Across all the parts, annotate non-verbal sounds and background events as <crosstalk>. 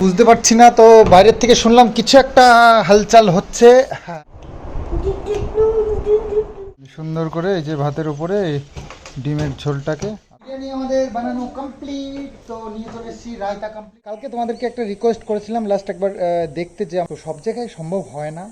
বুঝতে পারছি না, তো বাইরের থেকে শুনলাম কিছু একটা হালচাল হচ্ছে। সুন্দর করে এই যে ভাতের উপরে ডিমের ঝোলটাকে। আমাদের বানানো কমপ্লিট তো নিয়ে কমপ্লিট কালকে তোমাদেরকে একটা রিকোয়েস্ট করেছিলাম লাস্ট একবার দেখতে যে সব জায়গায় সম্ভব হয় না।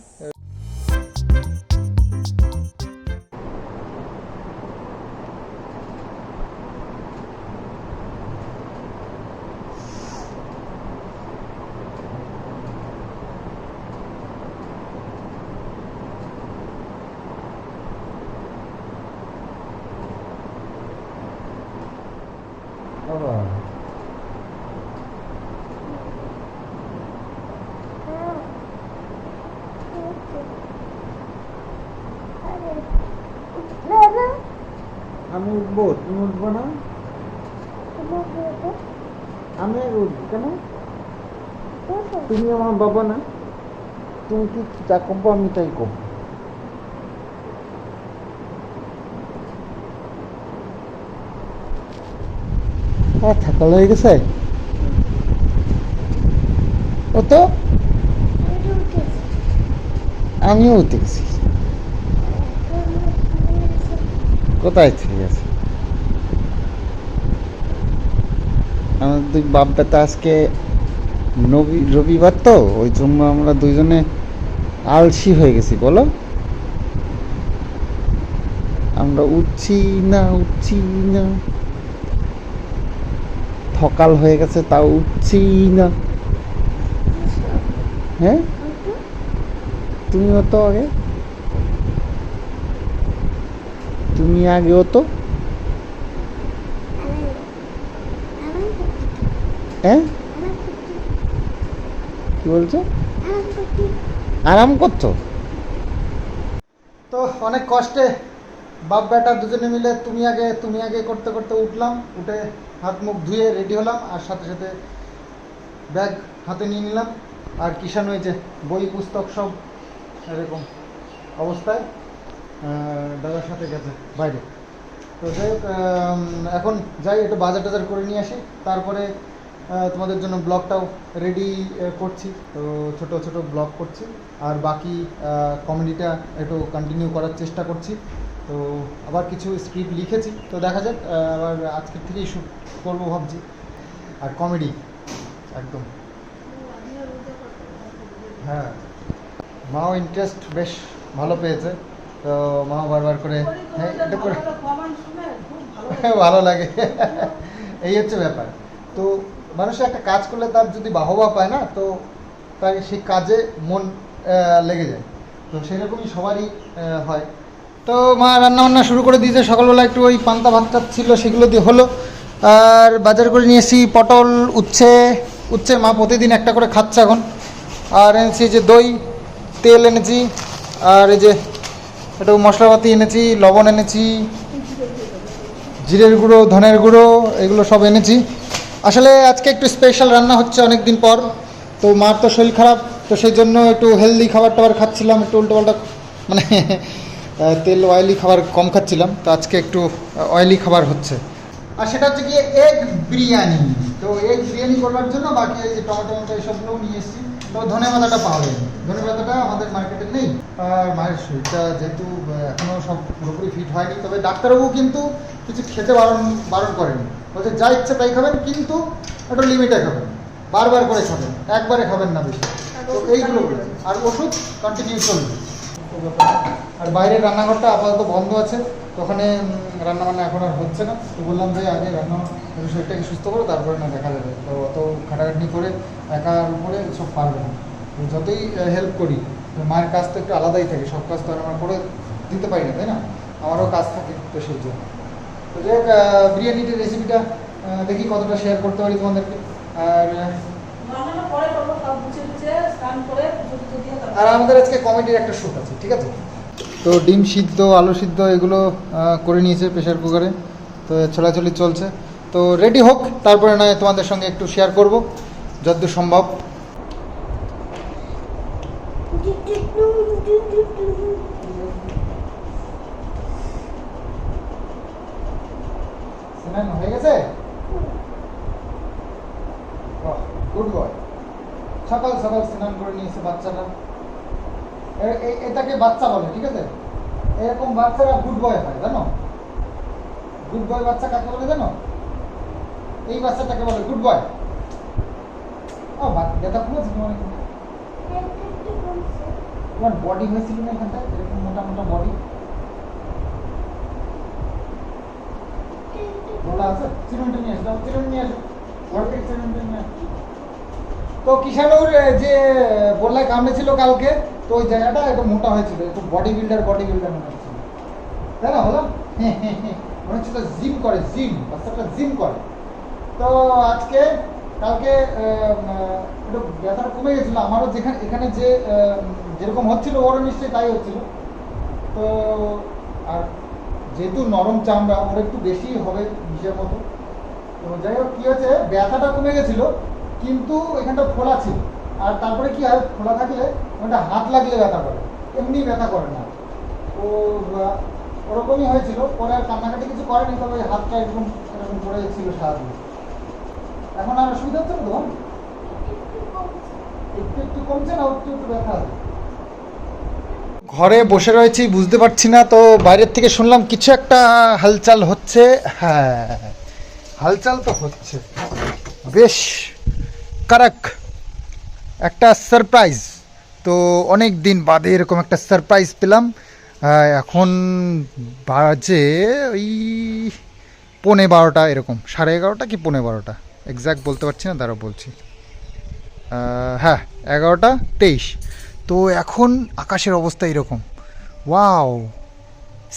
আমি উঠবো? তুমি উঠবো না? আমি উঠবো কেন? তুমি আমার বাবা না। তুমি কি যা করব আমি তাই করব। থাকাল হয়ে গেছে। ও তো আমিও উঠে গেছি। কোথায় ঠিক আছে আমাদের দুই বাপ বেটা আজকে নবী রবিবার তো, ওই জন্য আমরা দুইজনে আলসি হয়ে গেছি, বলো। আমরা উঠছি না উঠছি না। থকাল হয়ে গেছে, তাও উঠছি না। হ্যাঁ? তুমি তো আগে। তুমি আগে তো। হ্যাঁ? কি বলছো? আরাম করছ? তো অনেক কষ্টে বাপ বেটা দুজনে মিলে তুমি আগে তুমি আগে করতে করতে উঠলাম, উঠে হাত মুখ ধুয়ে রেডি হলাম, আর সাথে সাথে ব্যাগ হাতে নিয়ে নিলাম। আর কিষান হয়েছে বই পুস্তক সব এরকম অবস্থায় দাদার সাথে গেছে বাইরে। তো যাই হোক এখন যাই, একটু বাজার টাজার করে নিয়ে আসি। তারপরে তোমাদের জন্য ব্লগটাও রেডি করছি। তো ছোট ছোট ব্লগ করছি। আর বাকি কমেডিটা একটু কন্টিনিউ করার চেষ্টা করছি। তো আবার কিছু স্ক্রিপ্ট লিখেছি। তো দেখা যাক আবার আজকের থেকেই শ্যুট করব ভাবছি। আর কমেডি একদম। হ্যাঁ মাও ইন্টারেস্ট বেশ ভালো পেয়েছে। তো মা বারবার করে হ্যাঁ করে <laughs> ভালো লাগে। এই হচ্ছে ব্যাপার। তো মানুষের একটা কাজ করলে তার যদি বাহবা পায় না, তো তার সেই কাজে মন লেগে যায়। তো সেরকমই সবারই হয়। তো মা রান্না বান্না শুরু করে দিয়েছে। সকালবেলা একটু ওই পান্তা ভাতটা ছিল, সেগুলো দিয়ে হলো। আর বাজার করে নিয়ে এসেছি পটল, উচ্ছে। উচ্ছে মা প্রতিদিন একটা করে খাচ্ছে এখন। আর এনেছি যে দই, তেল এনেছি। আর এই যে একটু মশলাপাতি এনেছি, লবণ এনেছি। জিরের গুঁড়ো, ধনের গুঁড়ো, এগুলো সব এনেছি। আসলে আজকে একটু স্পেশাল রান্না হচ্ছে অনেক দিন পর। তো মার তো শরীর খারাপ, তো সেই জন্য একটু হেলদি খাবার টাবার খাচ্ছিলাম, একটু উল্টোপাল্টা মানে <laughs> তেল অয়েলি খাবার কম খাচ্ছিলাম তো আজকে একটু অয়েলি খাবার হচ্ছে। আর সেটা হচ্ছে গিয়ে এগ বিরিয়ানি। তো এগ বিরিয়ানি করবার জন্য বাকি এই যে টমেটো টমেটো এইসবগুলোও নিয়ে এসেছি। তো ধনে পাতাটা পাওয়া যায়। ধনে পাতাটা আমাদের মার্কেটে নেই। আর মায়ের শরীরটা যেহেতু আহ, এখনও সব পুরোপুরি ফিট হয়নি তবে ডাক্তারবাবু কিন্তু কিছু খেতে বারণ বারণ করেন। বলছে যা ইচ্ছে তাই খাবেন কিন্তু একটু লিমিটে খাবেন। বারবার করে খাবেন। একবারে খাবেন না বেশি। তো এইগুলো। আর ওষুধ কন্টিনিউ চলবে। আর বাইরের রান্নাঘরটা আপাতত বন্ধ আছে। তো ওখানে রান্না বান্না এখন আর হচ্ছে না। তো বললাম যে আগে রান্না শরীরটাকে সুস্থ করো, তারপরে না দেখা যাবে। তো অত খাটাখাটনি করে একার উপরে সব পারবে না। যতই হেল্প করি মায়ের কাজ তো একটু আলাদাই থাকে। সব কাজ তো আর আমরা করে দিতে পারি না, তাই না? আমারও কাজ থাকে তো সেই জন্য। তো যাই হোক বিরিয়ানির রেসিপিটা দেখি কতটা শেয়ার করতে পারি তোমাদেরকে। আর স্নান করে পুজো টুজো দিয়ে আর আমাদের আজকে কমেডির একটা শ্যুট আছে ঠিক আছে? তো ডিম সিদ্ধ আলু সিদ্ধ এগুলো করে নিয়েছে প্রেশার কুকারে তো ছোলাছলি চলছে। তো রেডি হোক তারপরে নয় তোমাদের সঙ্গে একটু শেয়ার করব যতদূর সম্ভব স্নান হয়ে গেছে গুড বয় সকাল সকাল স্নান করে নিয়েছে বাচ্চারা এটাকে বাচ্চা বলে, ঠিক আছে? এরকম বাচ্চারা গুড বয় হয়, জানো? গুড বয় বাচ্চা কাকে বলে জানো? এই বাচ্চাটাকে বলে গুড বয় তোমার বডি হয়েছিল না এখানটা এরকম মোটা মোটা বডি আছে? চিরুনটা নিয়ে আসো চিরুন নিয়ে আসো চিরুনটা নিয়ে আসো তো কিষানুর এ, যে বললায় কামড়েছিল কালকে তো ওই জায়গাটা একটু মোটা হয়েছিল একটু বডি বিল্ডার বডি বিল্ডার মনে হচ্ছিল তাই না হলো? মনে হচ্ছিল জিম করে জিম বাচ্চাটা জিম করে। তো আজকে কালকে একটু ব্যথাটা কমে গেছিল আমারও যেখানে এখানে যে যেরকম হচ্ছিল ওরও নিশ্চয়ই তাই হচ্ছিল। তো আর যেহেতু নরম চামড়া ওর একটু বেশি হবে বিষের মতো। তো যাই হোক কী হচ্ছে ব্যথাটা কমে গেছিল কিন্তু এখানটা খোলা ছিল। আর তারপরে কি হয়, খোলা থাকলে ওটা হাত লাগলে ব্যথা করে। এমনি ব্যথা করে না। ও ওরকমই হয়েছিল। পরে আর কান্নাকাটি কিছু করেনি, তবে ওই হাতটা এরকম এরকম করে ছিল সারাদিন। এখন আর অসুবিধা হচ্ছে না একটু একটু কমছে না? একটু একটু ব্যথা ঘরে বসে রয়েছি, বুঝতে পারছি না। তো বাইরের থেকে শুনলাম কিছু একটা হালচাল হচ্ছে। হ্যাঁ হালচাল তো হচ্ছে। বেশ। কারাক, একটা সারপ্রাইজ তো অনেক দিন বাদে এরকম একটা সারপ্রাইজ পেলাম। এখন বাজে ওই পৌনে বারোটা এরকম। সাড়ে এগারোটা কি পৌনে বারোটা? এক্স্যাক্ট বলতে পারছি না তারা বলছি। হ্যাঁ এগারোটা তেইশ। তো এখন আকাশের অবস্থা এরকম। ওয়াও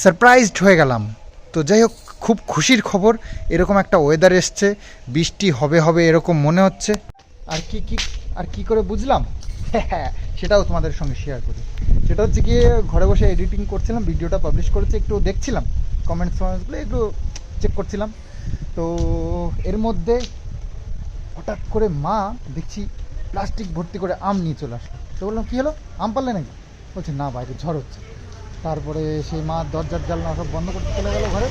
সারপ্রাইজড হয়ে গেলাম। তো যাই হোক, খুব খুশির খবর। এরকম একটা ওয়েদার এসছে। বৃষ্টি হবে হবে এরকম মনে হচ্ছে। আর কি কি, আর কি করে বুঝলাম? <laughs> সেটাও তোমাদের সঙ্গে শেয়ার করি। সেটা হচ্ছে গিয়ে ঘরে বসে এডিটিং করছিলাম ভিডিওটা পাবলিশ করেছি, একটু দেখছিলাম। কমেন্টস ফমেন্টসগুলো একটু চেক করছিলাম। তো এর মধ্যে হঠাৎ করে মা দেখছি প্লাস্টিক ভর্তি করে আম নিয়ে চলে আসলো। তো বললাম, কী হলো? আম পারলে নাকি? বলছে, না বাইরে ঝড় হচ্ছে। তারপরে সেই মা দরজার জানলা সব বন্ধ করতে চলে গেল ঘরে।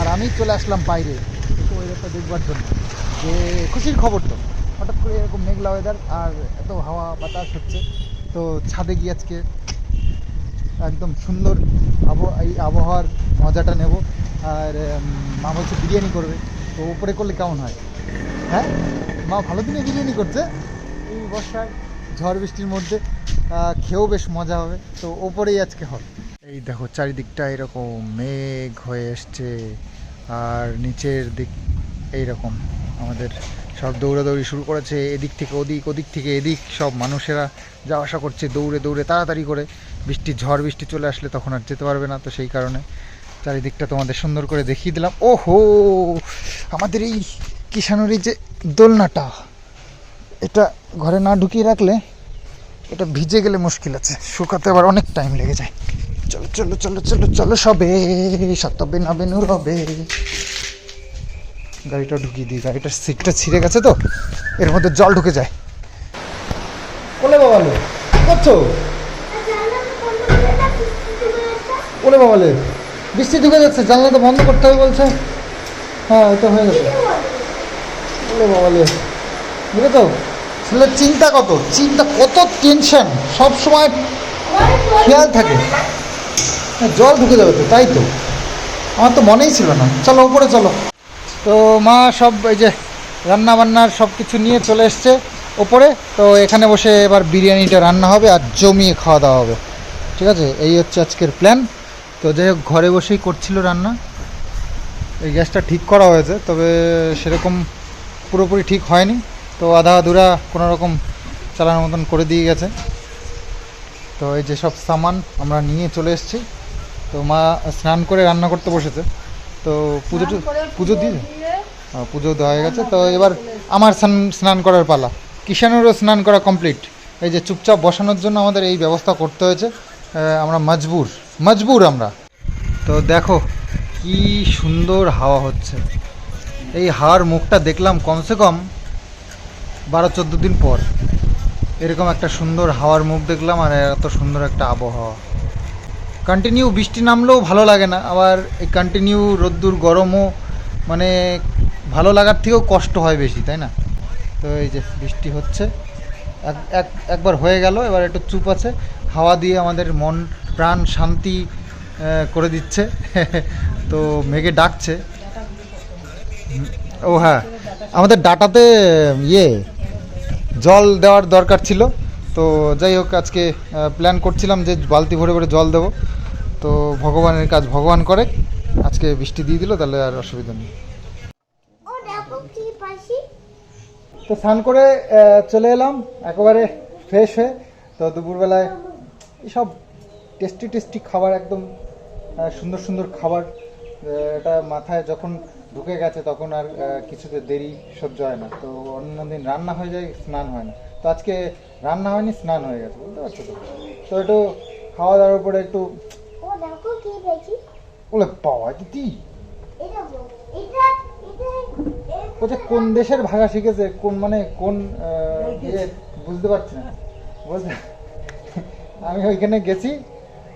আর আমি চলে আসলাম বাইরে। একটু ওয়েদারটা দেখবার জন্য। যে খুশির খবর তো। হঠাৎ করে এরকম মেঘলা ওয়েদার আর এত হাওয়া বাতাস হচ্ছে। তো ছাদে গিয়ে আজকে একদম সুন্দর আবহাওয়া এই আবহাওয়ার মজাটা নেব। আর মা বলছে বিরিয়ানি করবে। তো উপরে করলে কেমন হয়? হ্যাঁ? মা ভালো দিনে বিরিয়ানি করছে? এই বর্ষায় ঝড় বৃষ্টির মধ্যে খেয়েও বেশ মজা হবে। তো ওপরেই আজকে হবে। এই দেখো চারিদিকটা এরকম মেঘ হয়ে এসছে। আর নিচের দিক এইরকম আমাদের সব দৌড়াদৌড়ি শুরু করেছে, এদিক থেকে ওদিক ওদিক থেকে এদিক, সব মানুষেরা যাওয়া আসা করছে দৌড়ে দৌড়ে তাড়াতাড়ি করে বৃষ্টি, ঝড় বৃষ্টি চলে আসলে তখন আর যেতে পারবে না। তো সেই কারণে চারিদিকটা তোমাদের সুন্দর করে দেখিয়ে দিলাম। ওহো! আমাদের এই কিষানুর এই যে দোলনাটা, এটা ঘরে না ঢুকিয়ে রাখলে এটা ভিজে গেলে মুশকিল আছে। শুকাতে আবার অনেক টাইম লেগে যায়। চলো চলো চলো চলো চলো, সবে সতবে নবে নূর হবে গাড়িটা ঢুকিয়ে দিই গাড়িটার সিটটা ছিঁড়ে গেছে তো এর মধ্যে জল ঢুকে যায়। ওলে বাবালে করছ ওলে বাবালে বৃষ্টি ঢুকে যাচ্ছে জানলা তো বন্ধ করতে হবে বলছে। হ্যাঁ এটা হয়ে গেছে। ওলে বাবালে বুঝলে তো ছেলের চিন্তা কত? চিন্তা কত টেনশন সব সময় খেয়াল থাকে। হ্যাঁ, জল ঢুকে যাবে তো তাই তো। আমার তো মনেই ছিল না। চলো উপরে চলো। তো মা সব এই যে রান্না বান্নার সব কিছু নিয়ে চলে এসছে ওপরে। তো এখানে বসে এবার বিরিয়ানিটা রান্না হবে আর জমিয়ে খাওয়া দাওয়া হবে। ঠিক আছে? এই হচ্ছে আজকের প্ল্যান তো যাই হোক, ঘরে বসেই করছিল রান্না। এই গ্যাসটা ঠিক করা হয়েছে, তবে সেরকম পুরোপুরি ঠিক হয়নি। তো আধা আধুরা কোনো রকম চালানোর মতন করে দিয়ে গেছে। তো এই যে সব সামান আমরা নিয়ে চলে এসেছি। তো মা স্নান করে রান্না করতে বসেছে। তো পুজো পুজো দিয়ে পুজো দেওয়া হয়ে গেছে। তো এবার আমার স্নান স্নান করার পালা। কিষানেরও স্নান করা কমপ্লিট এই যে চুপচাপ বসানোর জন্য আমাদের এই ব্যবস্থা করতে হয়েছে। আমরা মজবুর মজবুর আমরা। তো দেখো কি সুন্দর হাওয়া হচ্ছে। এই হাওয়ার মুখটা দেখলাম কমসে কম বারো চোদ্দ দিন পর। এরকম একটা সুন্দর হাওয়ার মুখ দেখলাম আর এত সুন্দর একটা আবহাওয়া। কন্টিনিউ বৃষ্টি নামলেও ভালো লাগে না। আবার এই কন্টিনিউ রোদ্দুর গরমও মানে ভালো লাগার থেকেও কষ্ট হয় বেশি, তাই না? তো এই যে বৃষ্টি হচ্ছে, এক এক, একবার হয়ে গেল, এবার একটু চুপ আছে। হাওয়া দিয়ে আমাদের মন, প্রাণ শান্তি করে দিচ্ছে। <laughs> তো মেঘে ডাকছে। ও হ্যাঁ আমাদের ডাটাতে ইয়ে জল দেওয়ার দরকার ছিল। তো যাই হোক, আজকে প্ল্যান করছিলাম যে বালতি ভরে ভরে জল দেবো। তো ভগবানের কাজ ভগবান করে। আজকে বৃষ্টি দিয়ে দিল, তাহলে আর অসুবিধা নেই। তো স্নান করে চলে এলাম। একেবারে ফ্রেশ হয়ে। তো দুপুরবেলায় এইসব টেস্টি টেস্টি খাবার একদম সুন্দর সুন্দর খাবার এটা মাথায় যখন ঢুকে গেছে, তখন আর কিছুতে দেরি সহ্য হয় না। তো অন্য দিন রান্না হয়ে যায়, স্নান হয় না। তো আজকে রান্না হয়নি স্নান হয়ে গেছে বুঝতে পারছ তো? তো একটু খাওয়া দাওয়ার উপরে একটু ও দেখো কি পাখি বলে পাওয়া দিদি এটা বল। এটা এটা এ- বলছে কোন দেশের ভাষা শিখেছে কোন মানে কোন ইয়ে বুঝতে পারছি না। বুঝতে আমি ওইখানে গেছি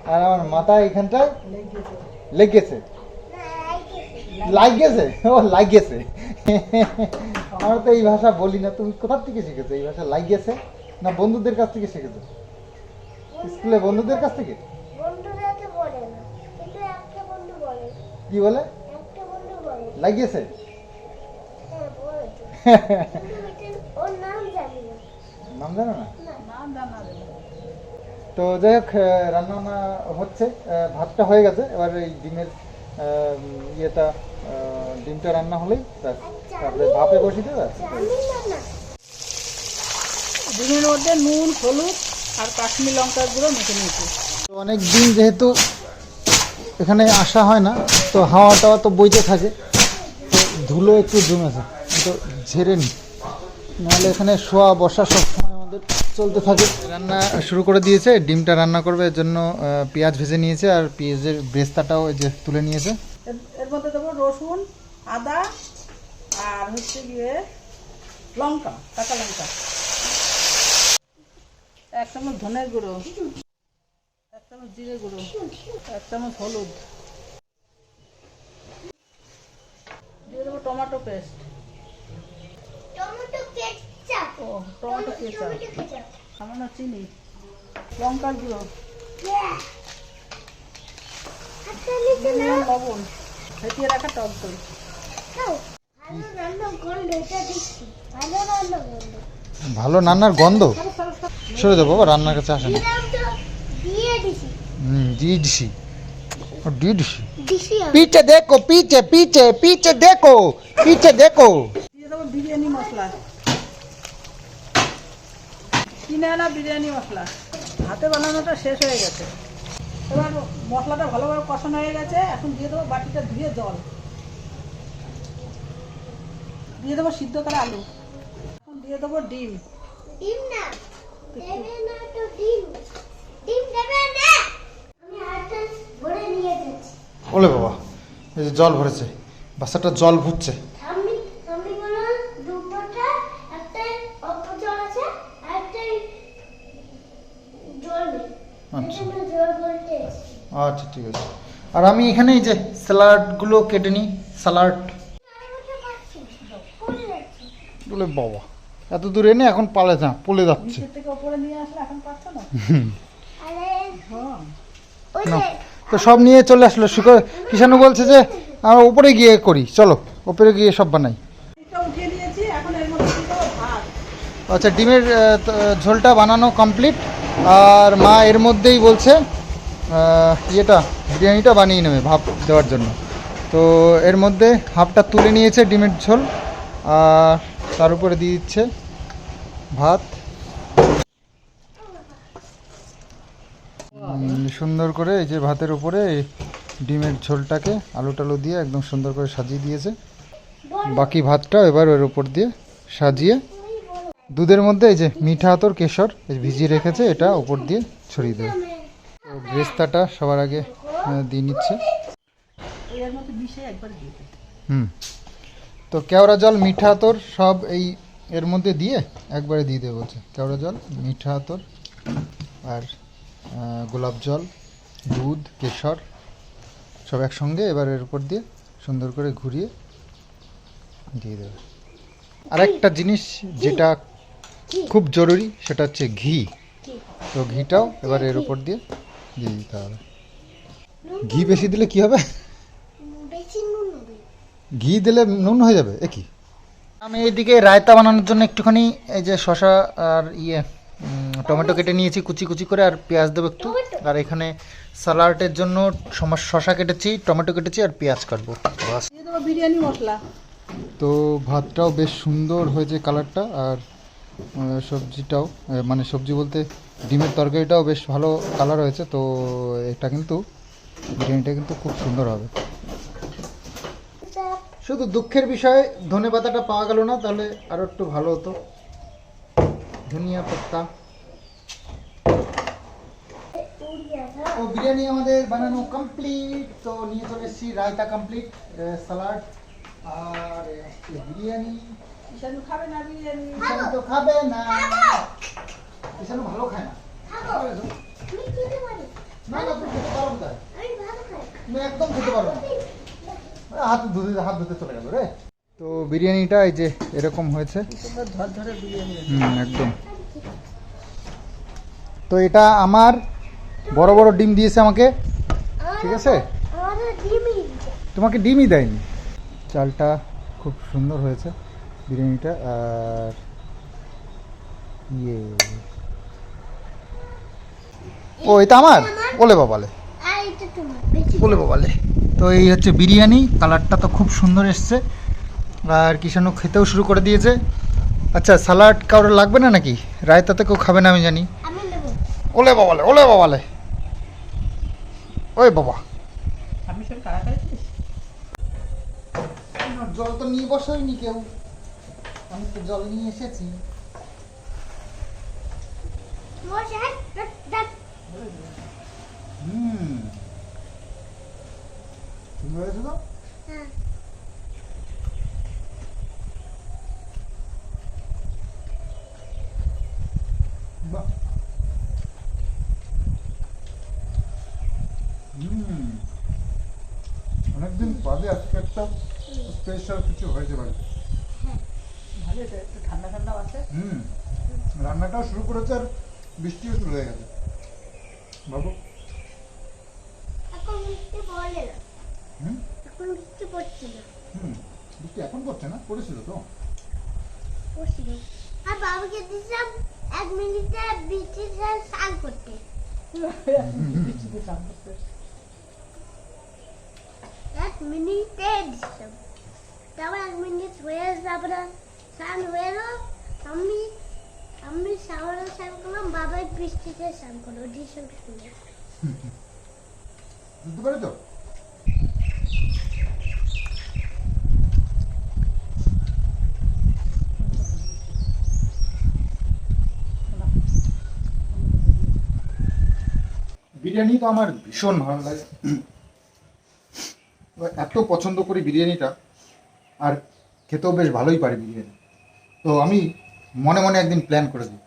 আর আমার মাথা এখানটায় লেগেছে। না, লাগেছে ও লাগেছে আমরা তো এই ভাষা বলি না। তুমি কোথা থেকে শিখেছো? এই ভাষা লাগেছে না বন্ধুদের কাছ থেকে শিখেছো? স্কুলে বন্ধুদের কাছ থেকে? তো বলে না। কিন্তু একটা বন্ধু বলে। কি বলে? একটা বন্ধু বলে। লাগিয়েছে? হ্যাঁ <laughs> নাম জানি না। জানো না? নাম জানা যাবে না। তো যাই হোক রান্না হচ্ছে ভাতটা হয়ে গেছে। এবার এই ডিমের ইয়েটা ডিমটা রান্না হলেই ব্যাস। তারপরে ভাপে বসিয়ে দেবে ডিমের মধ্যে নুন হলুদ আর কাশ্মীর লঙ্কার গুঁড়ো মেখে নিয়েছি। তো অনেক দিন যেহেতু এখানে আসা হয় না তো হাওয়া টাওয়া তো বইতে থাকে। তো ধুলো একটু জমেছে তো ঝেড়ে নি। নাহলে এখানে শোয়া বসা সব আমাদের চলতে থাকে। রান্না শুরু করে দিয়েছে ডিমটা রান্না করবে এর জন্য পেঁয়াজ ভেজে নিয়েছে আর পেঁয়াজের ব্রেস্তাটাও যে তুলে নিয়েছে। এর- মধ্যে দেবো রসুন আদা আর হচ্ছে গিয়ে লঙ্কা কাঁচা লঙ্কা। এক চামচ ধনের গুঁড়ো এক চামচ জিরে গুঁড়ো এক চামচ হলুদ। দিয়ে দেবো টমেটো পেস্ট। ভালো রান্নার গন্ধ? সরে দেবো বাবা রান্নার কাছে আসে না। পিঠে দেখো পিছে পিছে পিছে দেখো পিছে দেখো। বিরিয়ানি মশলা। কিনে আনা বিরিয়ানি মশলা। হাতে বানানোটা শেষ হয়ে গেছে। এবার মশলাটা ভালোভাবে কষানো হয়ে গেছে। এখন দিয়ে দেবো বাটিটা ধুয়ে জল। দিয়ে দেবো সিদ্ধ করা আলু। এখন দিয়ে দেবো ডিম। ডিম না। দেবে না তো ডিম। ডিম দেবে না। আমি হাতটা ভরে নিয়ে যাচ্ছি। ওলে বাবা এই যে জল ভরেছে। বাচ্চাটা জল ভুচ্ছে আমি আমি বলো দুপুরটা একটা অল্প জল আছে আর একটা জল নেই আচ্ছা। আচ্ছা ঠিক আছে। আর আমি এখানে এই যে স্যালাডগুলো কেটে নিই স্যালাড। বলে বাবা এত দূর এনে এখন পালে না পলে যাচ্ছে। নিচের থেকে ওপরে নিয়ে আসলে এখন পাচ্ছ না? আরে হ্যাঁ। যে তো সব নিয়ে চলে আসলো। শুকর কিষানু বলছে যে আমরা উপরে গিয়ে করি। চলো উপরে গিয়ে সব বানাই। ডিমটা উঠিয়ে নিয়েছি এখন এর মধ্যে দিয়ে দেবো ভাত। আচ্ছা ডিমের ঝোলটা বানানো কমপ্লিট। আর মা এর মধ্যেই বলছে ইয়েটা, বিরিয়ানিটা বানিয়ে নেবে ভাপ দেওয়ার জন্য। তো এর মধ্যে হাফটা তুলে নিয়েছে ডিমের ঝোল, আর তার উপরে দিয়ে দিচ্ছে ভাত। সুন্দর করে এই যে ভাতের উপরে ডিমের ঝোলটাকে আলু টালু দিয়ে একদম সুন্দর করে সাজিয়ে দিয়েছে। বাকি ভাতটা এবার ওর উপর দিয়ে সাজিয়ে দুধের মধ্যে এই যে মিঠা আতর কেশর ভিজিয়ে রেখেছে এটা উপর দিয়ে ছড়িয়ে দেবে। তো ব্রেস্তাটা সবার আগে দিয়ে নিচ্ছে। হুম। তো কেওড়া জল মিঠা আতর সব এই এর মধ্যে দিয়ে একবারে দিয়ে দেবে বলছে। কেওড়া জল মিঠা আতর আর গোলাপ জল দুধ কেশর সব একসঙ্গে এবার এর উপর দিয়ে সুন্দর করে ঘুরিয়ে দিয়ে দেবে। আর একটা জিনিস যেটা? খুব জরুরি সেটা হচ্ছে ঘি? তো ঘিটাও এবার এর উপর দিয়ে দিয়ে দিতে হবে। ঘি বেশি দিলে কি হবে? উম, বেশি নুন হবে। ঘি দিলে নুন হয়ে যাবে এ কি আমি এইদিকে রায়তা বানানোর জন্য একটুখানি এই যে শশা আর ইয়ে টমেটো কেটে নিয়েছি কুচি কুচি করে আর পেঁয়াজ দেবো একটু। আর এখানে স্যালাডের জন্য শশা কেটেছি টমেটো কেটেছি আর পেঁয়াজ কাটবো। বিরিয়ানি মশলা। তো ভাতটাও বেশ সুন্দর হয়েছে কালারটা আর সবজিটাও মানে সবজি বলতে ডিমের তরকারিটাও বেশ ভালো কালার হয়েছে, তো এটা কিন্তু, বিরিয়ানিটা কিন্তু খুব সুন্দর হবে। শুধু দুঃখের বিষয়ে, ধনে পাতাটা পাওয়া গেল না, তাহলে আরও একটু ভালো হতো। ধনিয়া পাতা। ও, বিরিয়ানি আমাদের বানানো কমপ্লিট তো নিয়ে চলে এসেছি, রায়তা কমপ্লিট স্যালাড আর বিরিয়ানি। ঈশানু খাবে না বিরিয়ানি? ঈশান তো খাবে না। ঈশান ভালো খায় না। তো? আমি খেতে পারি। না না তুমি খেতে পারো না আমি ভালো খাই। তুমি একদম খেতে পারো না। হাত ধুতে হাত ধুতে চলে গেল রে। তো বিরিয়ানিটা এই যে এরকম হয়েছে। হুম একদম। তো এটা আমার বড় বড় ডিম দিয়েছে আমাকে। ঠিক আছে। তোমাকে ডিমই দেয়নি। চালটা খুব সুন্দর হয়েছে। বিরিয়ানিটা আর ইয়ে। ও এটা আমার? বলে বাবালে। আর এটা তোমার বলে বাবালে। তো এই হচ্ছে বিরিয়ানি কালারটা তো খুব সুন্দর এসছে। আর কিষানু খেতেও শুরু করে দিয়েছে। আচ্ছা স্যালাড কারোর লাগবে না নাকি? রায়তাতে কেউ খাবে না আমি জানি। আমি নেব। ওলে বাবালে ওলে বাবালে। ওই বাবা। আমি জল তো নিয়ে বসাইনি কেউ। আমি তো জল নিয়ে এসেছি। হুম। হয়েছে তো? হ্যাঁ। হুম। অনেকদিন বাদে আজকে একটা স্পেশাল কিছু হয়েছে বাড়িতে ভালো এটা একটু ঠান্ডা ঠান্ডা আছে হুম। রান্নাটাও শুরু করেছে আর বৃষ্টিও শুরু হয়ে গেছে। বাবু? বৃষ্টি এখন পড়ছে না। করেছিল তো। পড়ছে আর বাবাকে দিয়েছিলাম এক মিনিটে বৃষ্টির স্নান করতে। বৃষ্টিতে চান করতে এক মিনিটে দিয়েছিলাম। তারপর এক মিনিট হয়ে তারপরে স্নান হয়ে আমি আমি সামনে স্নান করলাম, বাবাই বৃষ্টিতে স্নান করল সুন্দর বুঝতে পারি তো? বিরিয়ানি তো আমার ভীষণ ভালো লাগে। এত পছন্দ করি বিরিয়ানিটা, আর খেতেও বেশ ভালোই পারি বিরিয়ানি। তো আমি মনে মনে একদিন প্ল্যান করে দিই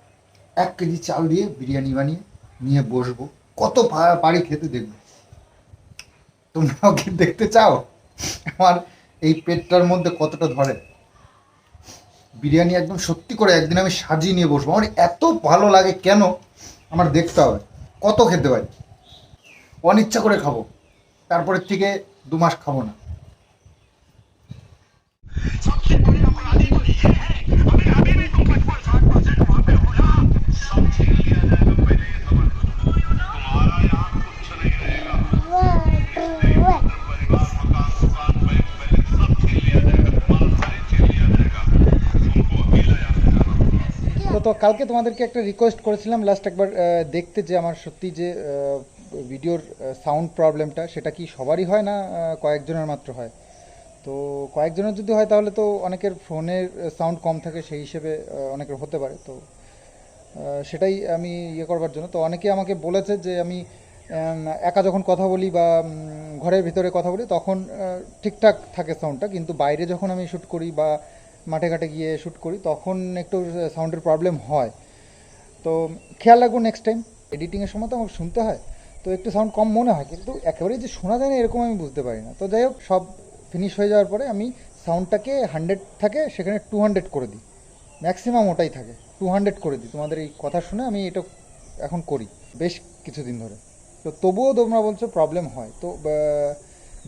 এক কেজি চাল দিয়ে বিরিয়ানি বানিয়ে নিয়ে বসবো। কত পারি খেতে দেখব। তোমরাও কি দেখতে চাও? আমার এই পেটটার মধ্যে কতটা ধরে? বিরিয়ানি একদম সত্যি করে একদিন আমি সাজিয়ে নিয়ে বসবো। আমার এত ভালো লাগে কেন? আমার দেখতে হবে। কত খেতে পারি? অনিচ্ছা করে খাব। তারপরের থেকে দু মাস খাব না। তো কালকে তোমাদেরকে একটা রিকোয়েস্ট করেছিলাম লাস্ট একবার দেখতে যে আমার সত্যি যে ভিডিওর সাউন্ড প্রবলেমটা সেটা কি সবারই হয় না কয়েকজনের মাত্র হয়? তো কয়েকজনের যদি হয় তাহলে তো অনেকের ফোনের সাউন্ড কম থাকে, সেই হিসেবে অনেকের হতে পারে। তো সেটাই আমি ইয়ে করবার জন্য। তো অনেকে আমাকে বলেছে যে আমি একা যখন কথা বলি বা ঘরের ভিতরে কথা বলি, তখন ঠিকঠাক থাকে সাউন্ডটা কিন্তু বাইরে যখন আমি শ্যুট করি বা মাঠে ঘাটে গিয়ে শ্যুট করি, তখন একটু সাউন্ডের প্রবলেম হয়। তো খেয়াল রাখব নেক্সট টাইম এডিটিংয়ের সময় তো আমাকে শুনতে হয়। তো একটু সাউন্ড কম মনে হয়, কিন্তু একেবারেই যে শোনা যায় না, এরকম আমি বুঝতে পারি না। তো যাই হোক, সব ফিনিশ হয়ে যাওয়ার পরে আমি সাউন্ডটাকে হান্ড্রেড থাকে, সেখানে টু হান্ড্রেড করে দিই। ম্যাক্সিমাম ওটাই থাকে টু হান্ড্রেড করে দিই। তোমাদের এই কথা শুনে আমি এটা এখন করি, বেশ কিছুদিন ধরে। তো তবুও তোমরা বলছো প্রবলেম হয়। তো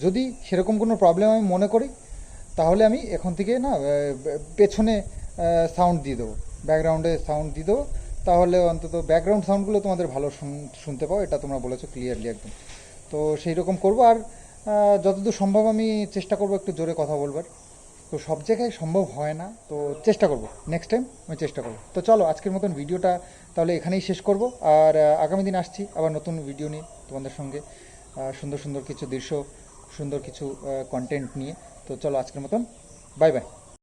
যদি সেরকম কোনো প্রবলেম আমি মনে করি, তাহলে আমি এখন থেকে না পেছনে সাউন্ড দিয়ে দেবো। ব্যাকগ্রাউন্ডে সাউন্ড দিয়ে দেবো। তাহলে অন্তত ব্যাকগ্রাউন্ড সাউন্ডগুলো তোমাদের ভালো শুনতে পাও, এটা তোমরা বলেছ ক্লিয়ারলি একদম। তো সেই রকম করব। আর যতদূর সম্ভব আমি চেষ্টা করব একটু জোরে কথা বলবার। তো সব জায়গায় সম্ভব হয় না, তো চেষ্টা করব। নেক্সট টাইম আমি চেষ্টা করব। তো চলো, আজকের মতন ভিডিওটা তাহলে এখানেই শেষ করব। আর আগামী দিন আসছি আবার নতুন ভিডিও নিয়ে তোমাদের সঙ্গে। সুন্দর সুন্দর কিছু দৃশ্য, সুন্দর কিছু কন্টেন্ট নিয়ে। তো চলো, আজকের মতন বাই বাই